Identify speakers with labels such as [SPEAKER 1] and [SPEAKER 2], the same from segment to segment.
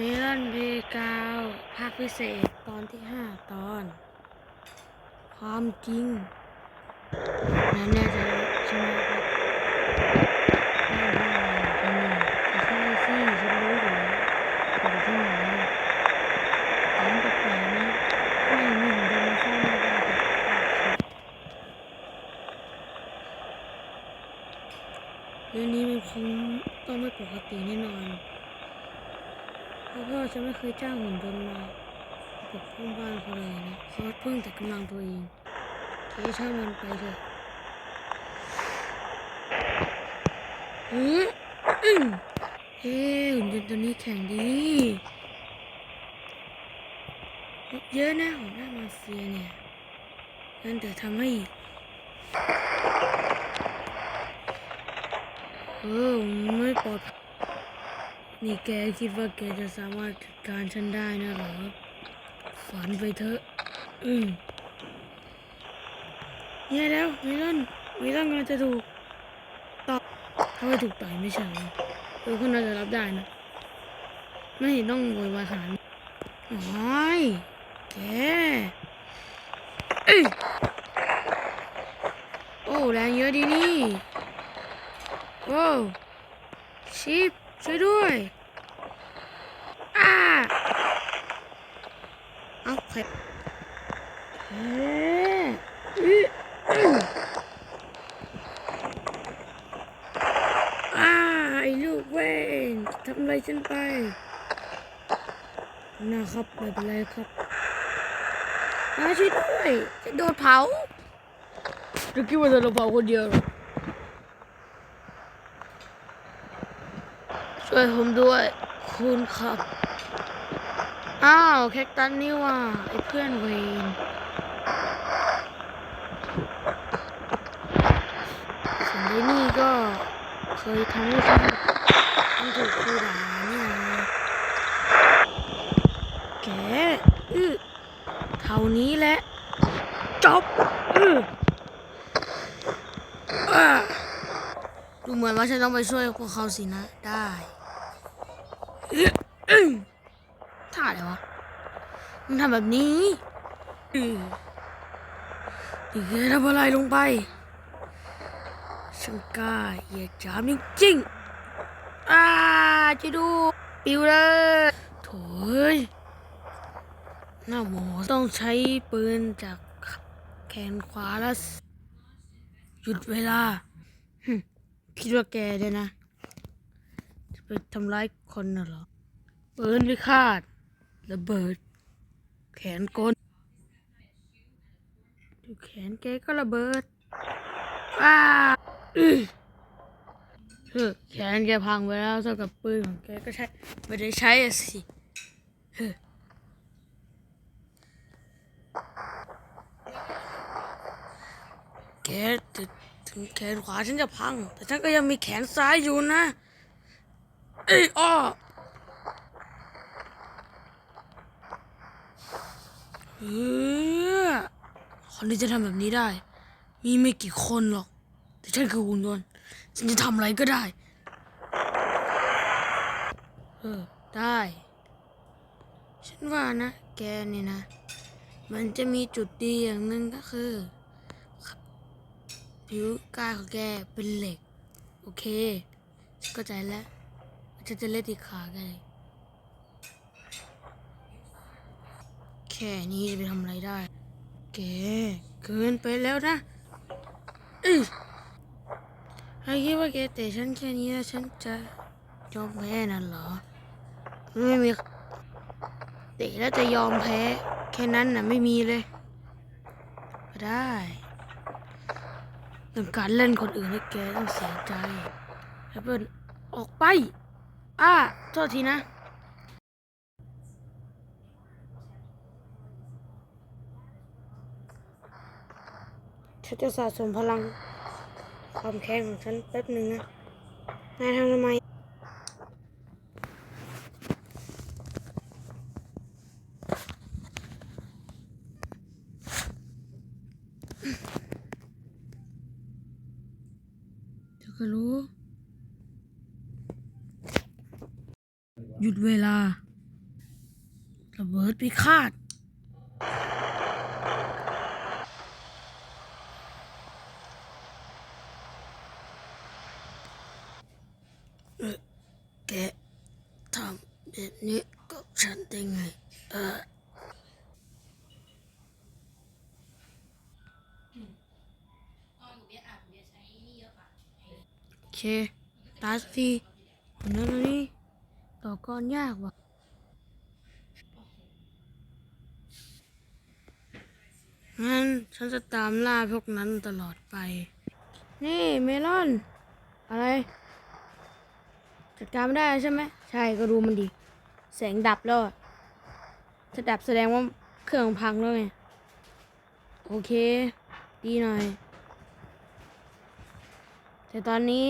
[SPEAKER 1] เมลอนเพกาวภาคพิเศษตอนที่ห้าตอน ความจริงนั่นแน่ใจใช่ไหมครับไม่ได้ที่นี่ไม่ใช่สิฉันรู้อยู่แล้วอยู่ที่ไหนตอนแปลกๆนะไม่หนึ่งเดินมาเข้ามาได้แบบเรื่องนี้มันคงต้องไม่ปกติแน่นอน เพราะพ่อฉันไม่เคยจ้างหุ่นยนต์มาปกป้องบ้านเขาเลยนะเขาพึ่งแต่กำลังตัวเองเทช่างมันไปเถอะเฮ้ยอึ้งเฮ้ยหุ่นยนต์ตัวนี้แข็งดีเยอะนะหัวหน้ามาเฟียเนี่ยงั้นเดี๋ยวทำให้อีกเออไม่ปลอด นี่แกคิดว่าแกจะสามารถจัดการฉันได้นะเหรอ ฝันไปเถอะ อืมแย่แล้วเมลอนเมลอนกำลังจะถูกต่อยถ้าไม่ถูกต่อยไม่ใช่เหรออคุณน่าจะรับได้นะ ไม่เห็นต้องโวยวายขนาดนี้โอ้ยแกโอ้แรงเยอะดีนี่ โอ้ชิปช่วยด้วย อ้าเอาใค รเฮ้อื้ออื้ออ้าไอ้ลูกเวนทำอะไรฉันไป นะครับไม่เป็นไรครับมาช่วยด้วยจะโดนเผาจะคิดว่าจะโดนเผาคนเดียวช่วยผมด้วย คุณครับ อ้าวแคคตันนี่ว่าไอ้เพื่อนเวนส่วนไอ้นี่ก็เคยทำให้ฉันต้องถูกครูด่าเนี่ยนะแกอือเท่านี้แหละจบอืออดูเหมือนว่าฉันต้องไปช่วยพวกเขาสินะ ได้ อื้ออื้อท่าอะไรวะมันทำแบบนี้นี่แกทำอะไรลงไปช่างกล้าเหยียดหยามจริงๆอ้าจะดู ปิวเลยโถ่เอ้ยหน้าหมอต้องใช้ปืนจากแขนขวาแล้ว หยุดเวลาหึคิดว่าแกเนี่ยนะ จะไปทำร้ายคนน่ะเหรอปืนพิฆาต ระเบิด แขนกลดูแขนแกก็ระเบิดอ้าอื้อเฮ้แขนแกพังไปแล้วเท่ากับปืนของแกก็ใช้ไม่ได้ใช้อะสิแกถึงถึงแขนขวาฉันจะพัง แต่ฉันก็ยังมีแขนซ้ายอยู่นะ เอ้ยอ้อ เออคนที่จะทำแบบนี้ได้ มีไม่กี่คนหรอก แต่ฉันคือหุ่นยนต์ฉันจะทำอะไรก็ได้ เออ ได้ ฉันว่านะ แกเนี่ยนะ มันจะมีจุดดีอย่างหนึ่งก็คือผิวกายของแกเป็นเหล็ก โอเค เข้าใจแล้วฉันจะเล่นตีขาแกเลย ค่นี้จะไปทำอะไรได้ แกเกินไปแล้วนะถ้าคิดว่าแกเตะฉันแค่นี้แล้วฉันจะยอมแพ้นั่นเหรอ ไม่มีเตะแล้วจะยอมแพ้ แค่นั้นน่ะไม่มีเลยได้ต้องการเล่นคนอื่นให้แกต้องเสียใจแอปเปิลออกไป อ้า โทษทีนะ ฉันจะสะสมพลังความแข็งของฉันแป๊บหนึ่งนะนายทำทำไมเธอก็รู้ หยุดเวลาระเบิดพิฆาต เออแกทำแบบนี้กับฉันได้ไงเออโอเคตาสกทีคนนั้นอันนี้ต่อกรยากว่ะงั้นฉันจะตามล่าพวกนั้นตลอดไป นี่เมลอน อะไร จัดการไม่ได้ใช่ไหมใช่ก็ดูมันดี แสงดับแล้วถ้าดับแสดงว่าเครื่องพังแล้วไงโอเค ดีหน่อย แต่ตอนนี้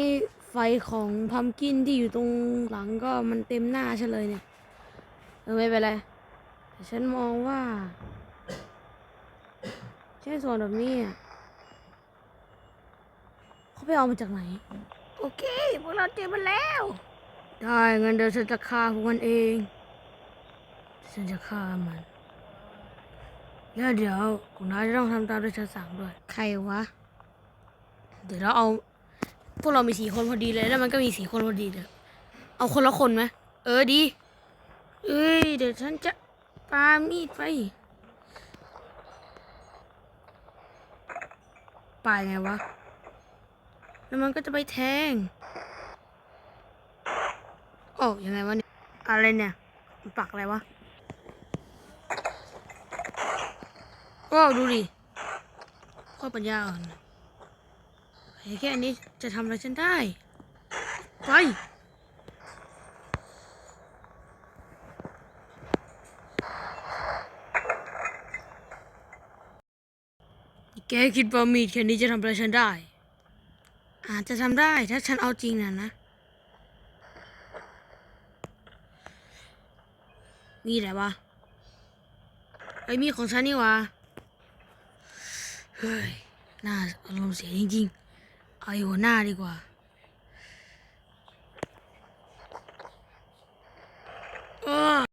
[SPEAKER 1] ไฟของพัมกินที่อยู่ตรงหลังก็มันเต็มหน้าฉันเลยเนี่ย เออไม่เป็นไรแต่ฉันมองว่าใช่ส่วนแบบนี้เขาไปเอามาจากไหน โอเค พวกเราเจอมันแล้ว ได้งั้นเดี๋ยวฉันจะฆ่าพวกมันเอง ฉันจะฆ่ามัน แล้วเดี๋ยวคุณน้าจะต้องทำตามที่ฉันสั่งด้วย ใครวะ เดี๋ยวเราเอา พวกเรามีสี่คนพอดีเลย แล้วมันก็มีสี่คนพอดีเลยเอาคนละคนไหมเออดี เอ้ยเดี๋ยวฉันจะปามีดไปปาไงวะ แล้วมันก็จะไปแทง โอ้ยังไงวะเนี่ยอะไรเนี่ยปักอะไรวะโอ้ดูดิข้อปัญญาอ่อนแค่นี้จะทำอะไรฉันได้ ไปแกคิดว่ามีดแค่นี้จะทำอะไรฉันได้ อาจจะทำได้ถ้าฉันเอาจริงนะนะ มีอะไรวะไอ้มีของฉันนี่วะเฮ้ยน่าอารมณ์เสียจริงๆ เอาอยู่หน้าดีกว่า